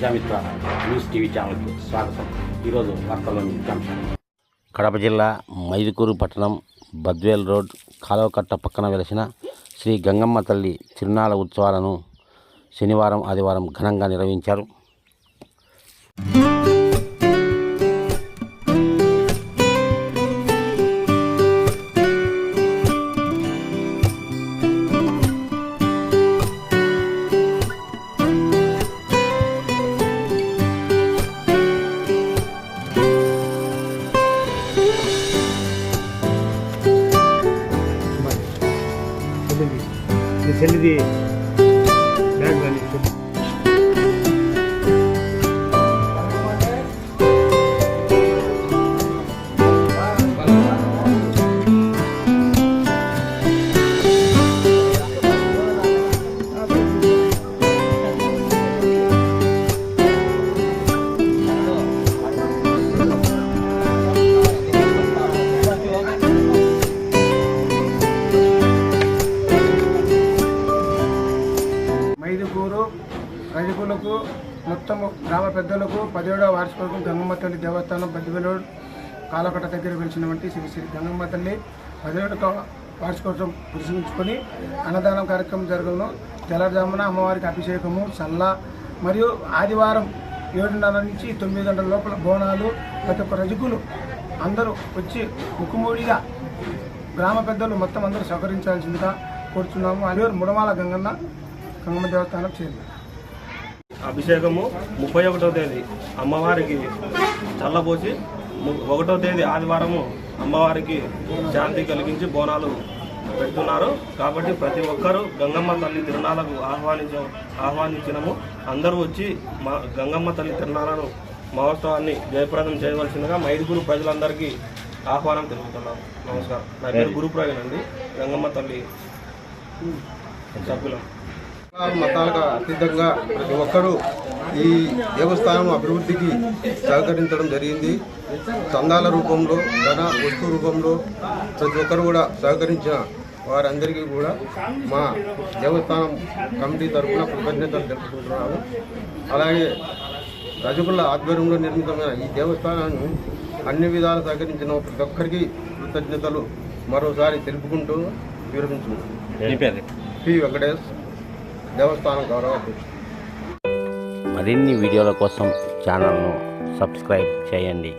Prajamitra news TV ఛానల్కి స్వాగతం. ఈరోజు వార్తల్లోని ముఖ్యాంశాలు కడప జిల్లా మైదుకూరు పట్టణం బద్వేల్ రోడ్ కాలువకట్ట పక్కన వెలసిన శ్రీ గంగమ్మ తల్లి తిరునాళ ఉత్సవాలను శనివారం ఆదివారం ఘనంగా నిర్వహించారు. నీ చెల్లిది రైతులకు మొత్తము గ్రామ పెద్దలకు పదిహేడవ వార్షికోత్సవం గంగమ్మ తల్లి దేవస్థానం బద్దివెలోడ్ కాలకట్ట దగ్గర వెలిసినటువంటి శ్రీ శ్రీ గంగమ్మ తల్లి పదిహేడవ వార్షికోత్సవం పురుషించుకొని అన్నదానం కార్యక్రమం జరగను. తెల్లజామున అమ్మవారికి అభిషేకము చల్ల మరియు ఆదివారం ఏడున్నర నుంచి తొమ్మిది గంటల లోపల బోనాలు. ప్రతి ఒక్క రజకులు అందరూ వచ్చి ముక్కుమూడిగా గ్రామ పెద్దలు మొత్తం అందరూ సహకరించాల్సిందిగా కోరుతున్నాము అల్లూరు ముడమాల గంగన్న గంగమ్మ దేవస్థానం చేరింది అభిషేకము ముప్పై ఒకటో తేదీ అమ్మవారికి చల్లబోసి ఒకటో తేదీ ఆదివారము అమ్మవారికి శాంతి కలిగించి బోనాలు పెడుతున్నారు. కాబట్టి ప్రతి ఒక్కరూ గంగమ్మ తల్లి తిరునాళ్ళకు ఆహ్వానించ ఆహ్వానించినము. అందరూ వచ్చి మా గంగమ్మ తల్లి తిరునాళ్ళను మహోత్సవాన్ని జయప్రదం చేయవలసిందిగా మైదుగురు ప్రజలందరికీ ఆహ్వానం తెలుపుతున్నాము నమస్కారం. నా పేరు గురుప్రవీణ్ అండి. గంగమ్మ తల్లి సభ్యులం. మతాలకు అతీతంగా ప్రతి ఒక్కరూ ఈ దేవస్థానం అభివృద్ధికి సహకరించడం జరిగింది. చందాల రూపంలో ధన వస్తు రూపంలో ప్రతి ఒక్కరు కూడా సహకరించిన వారందరికీ కూడా మా దేవస్థానం కమిటీ తరఫున కృతజ్ఞతలు తెలుపుకుంటున్నాము. అలాగే రజకుల ఆధ్వర్యంలో నిర్మితమైన ఈ దేవస్థానాన్ని అన్ని విధాలు సహకరించిన ప్రతి ఒక్కరికి కృతజ్ఞతలు మరోసారి తెలుపుకుంటూ విరమించుకుంటున్నాం. పి. వెంకటేష్. దేవస్థానం గౌరవ అధ్యక్షుడు. మరిన్ని వీడియోల కోసం ఛానల్ను సబ్స్క్రైబ్ చేయండి.